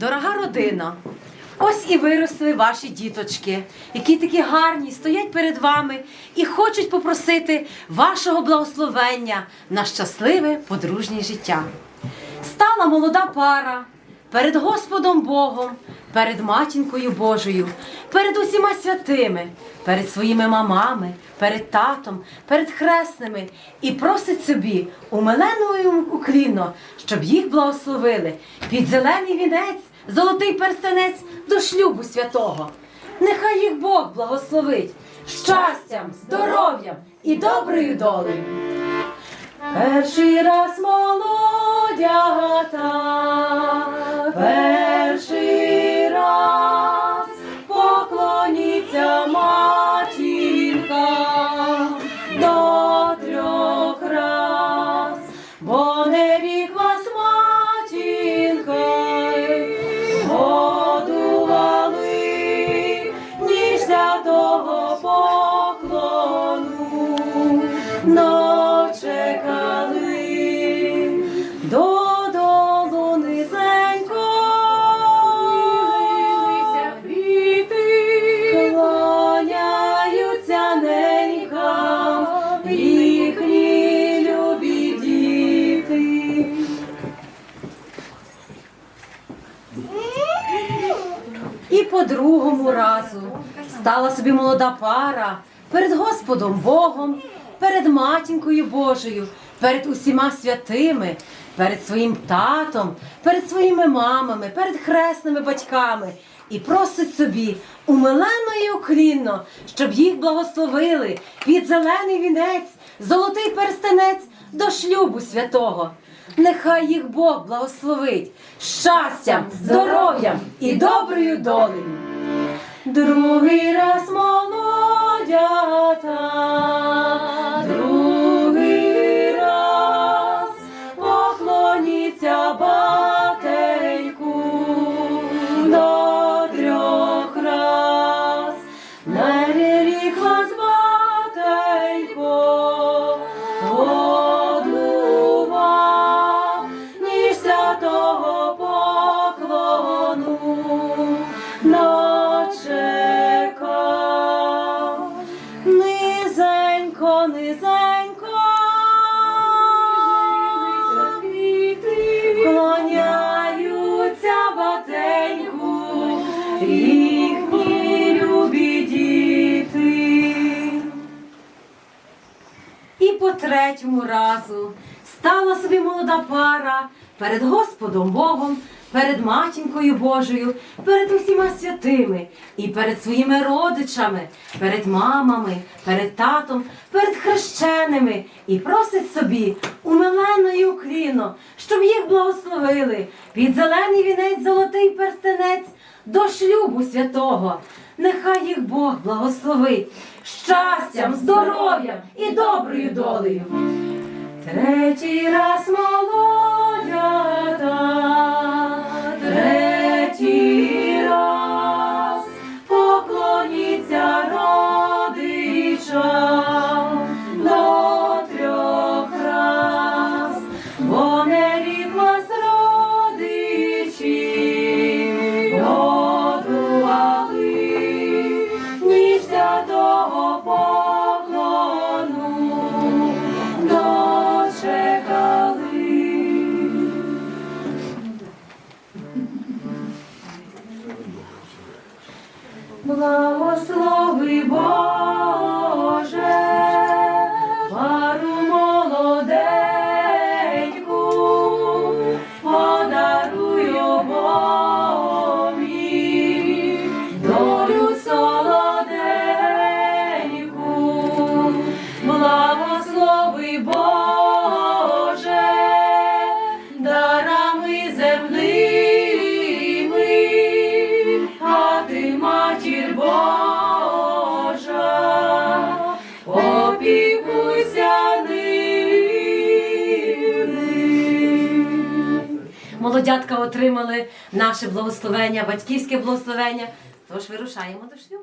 Дорога родина, ось і виросли ваші діточки, які такі гарні, стоять перед вами і хочуть попросити вашого благословення на щасливе подружнє життя. Стала молода пара перед Господом Богом, перед матінкою Божою, перед усіма святими, перед своїми мамами, перед татом, перед хресними і просить собі умиленою уклінно, щоб їх благословили під зелений вінець, золотий перстенець до шлюбу святого. Нехай їх Бог благословить щастям, здоров'ям і доброю долею. Перший раз молодята, перший І по другому разу стала собі молода пара перед Господом Богом, перед матінкою Божою, перед усіма святими, перед своїм татом, перед своїми мамами, перед хресними батьками. І просить собі умиленно і уклінно, щоб їх благословили під зелений вінець, золотий перстенець до шлюбу святого. Нехай їх Бог благословить щастям, здоров'ям і доброю долею. Другий раз молодята, по третьому разу. Стала собі молода пара перед Господом Богом, перед матінкою Божою, перед усіма святими і перед своїми родичами, перед мамами, перед татом, перед хрещеними. І просить собі умилено і укліно, щоб їх благословили. Під зелений вінець, золотий перстенець до шлюбу святого. Нехай їх Бог благословить щастям, здоров'ям і доброю долею. Третій раз молодята, Молодятка отримали наше благословення, батьківське благословення. Тож вирушаємо до шлюбу.